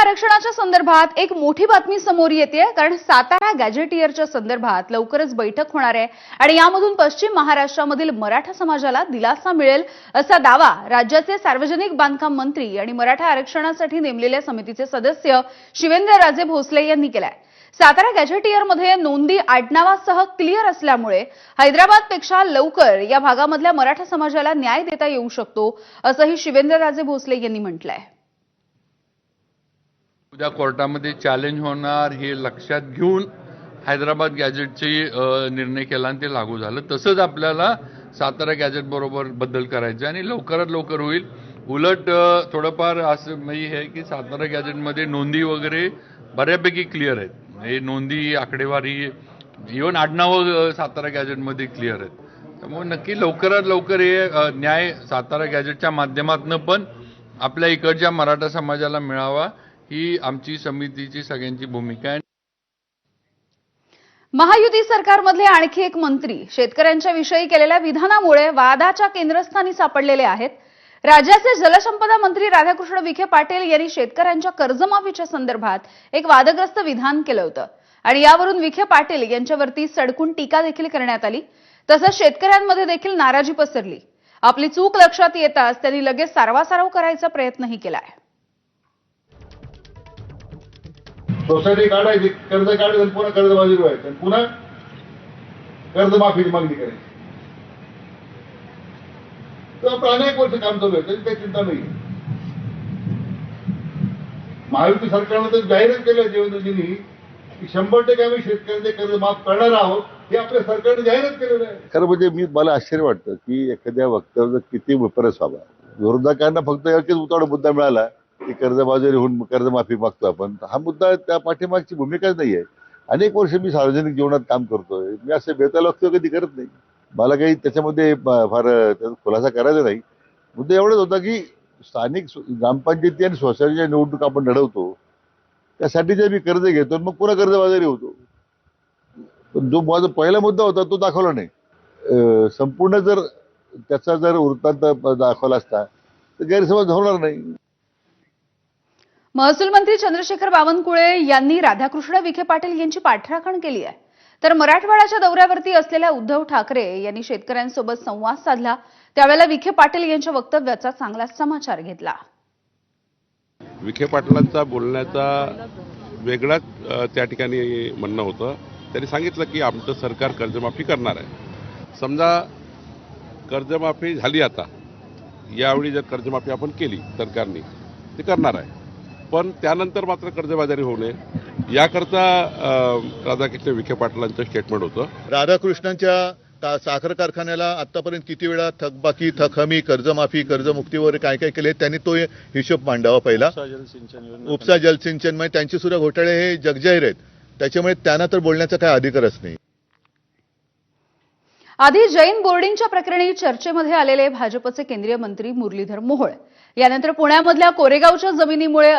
आरक्षणाच्या संदर्भात एक मोठी बातमी समोर येते कारण सातारा गॅजेटियरच्या संदर्भात लवकरच बैठक होणार आहे आणि यामधून पश्चिम महाराष्ट्रामधील मराठा समाजाला दिलासा मिळेल असा दावा राज्याचे सार्वजनिक बांधकाम मंत्री आणि मराठा आरक्षणासाठी नेमलेल्या समितीचे सदस्य शिवेंद्रराजे भोसले यांनी केलाय. सातारा गॅझेटियरमध्ये नोंदी आडनावासह क्लिअर असल्यामुळे हैदराबादपेक्षा लवकर या भागामधल्या मराठा समाजाला न्याय देता येऊ शकतो असंही शिवेंद्रराजे भोसले यांनी म्हटलंय. उद्या कोर्टामध्ये चॅलेंज होणार हे लक्षात घेऊन हैदराबाद गॅजेटचे निर्णय केला आणि ते लागू झालं. तसंच आपल्याला सातारा गॅजेट बरोबर बदल करायचे आणि लवकरात लवकर होईल. उलट थोडंफार असं म्हणजे हे की सातारा गॅजेटमध्ये नोंदी वगैरे बऱ्यापैकी क्लिअर आहेत. हे नोंदी आकडेवारी इव्हन आडनावं सातारा गॅजेटमध्ये क्लिअर आहेत. त्यामुळे नक्की लवकरात लवकर हे न्याय सातारा गॅजेटच्या माध्यमातून पण आपल्या इकडच्या मराठा समाजाला मिळावा. ही आमची समितीची सगळ्यांची भूमिका आहे. महायुती सरकारमधले आणखी एक मंत्री शेतकऱ्यांच्या विषयी केलेल्या विधानामुळे वादाच्या केंद्रस्थानी सापडलेले आहेत. राज्याचे जलसंपदा मंत्री राधाकृष्ण विखे पाटील यांनी शेतकऱ्यांच्या कर्जमाफीच्या संदर्भात एक वादग्रस्त विधान केलं होतं. आणि यावरून विखे पाटील यांच्यावरती सडकून टीका देखील करण्यात आली. तसंच शेतकऱ्यांमध्ये देखील नाराजी पसरली. आपली चूक लक्षात येताच त्यांनी लगेच सारवासारव करायचा प्रयत्नही केलाय. सोसायटी काढायची कर्ज काढायचं आणि पुन्हा कर्जबाजी व्हायचं आणि पुन्हा कर्जमाफीची मागणी करायची. तर आपलं अनेक वर्ष काम चालू आहे त्याची काही चिंता नाही. महायुती सरकारनं तर जाहीरच केलं देवेंद्रजींनी की शंभर टक्के आम्ही शेतकऱ्यांचे कर्ज माफ करणार आहोत हे आपल्या सरकारने जाहीरच केलेलं आहे. खरं म्हणजे मी मला आश्चर्य वाटतं की एखाद्या वक्तव्याचा किती विपरस व्हावा विरोधकांना फक्त एकच उतावळ मुद्दा मिळाला कर्जबाजारी होऊन कर्जमाफी मागतो आपण. हा मुद्दा त्या पाठीमागची भूमिकाच नाही आहे. अनेक वर्ष मी सार्वजनिक जीवनात काम करतोय. मी असं बेताल वक्तव्य कधी करत नाही. मला काही त्याच्यामध्ये फार त्याचा खुलासा करायचा नाही. मुद्दा एवढाच होता की स्थानिक ग्रामपंचायती आणि सोसायटीच्या निवडणूक आपण लढवतो. त्यासाठी जे मी कर्ज घेतो मग पुन्हा कर्जबाजारी होतो. पण जो माझा पहिला मुद्दा होता तो दाखवला नाही. संपूर्ण जर त्याचा जर वृत्तांत दाखवला असता तर गैरसमज होणार नाही. महसूल मंत्री चंद्रशेखर बावनकुळे यांनी राधाकृष्ण विखे पाटील यांची पाठराखण केली आहे. तर मराठवाड्याच्या दौऱ्यावरती असलेल्या उद्धव ठाकरे यांनी शेतकऱ्यांसोबत संवाद साधला. त्यावेळेला विखे पाटील यांच्या वक्तव्याचा चांगला समाचार घेतला. विखे पाटलांचा बोलण्याचा वेगळाच त्या ठिकाणी म्हणणं होतं. त्यांनी सांगितलं की आमचं सरकार कर्जमाफी करणार आहे. समजा कर्जमाफी झाली आता. यावेळी जर कर्जमाफी आपण केली सरकारने ते करणार आहे. पण त्यानंतर मात्र कर्जबाजारी होऊ नये. याकरता राधाकृष्ण विखे पाटलांचं स्टेटमेंट होतं. राधाकृष्णांच्या का- साखर कारखान्याला आतापर्यंत किती वेळा थकबाकी थकहमी कर्जमाफी कर्जमुक्ती वगैरे काय काय केले त्यांनी तो हिशोब मांडावा पहिला. उपसा जलसिंचन म्हणजे त्यांचे सुद्धा घोटाळे हे जगजाहीर आहेत. त्याच्यामुळे त्यांना तर बोलण्याचा काय अधिकारच नाही. आधी जैन बोर्डिंगच्या प्रकरणी चर्चेमध्ये आलेले भाजपचे केंद्रीय मंत्री मुरलीधर मोहोळ. यानंतर पुण्यामधल्या कोरेगावच्या जमिनीमुळे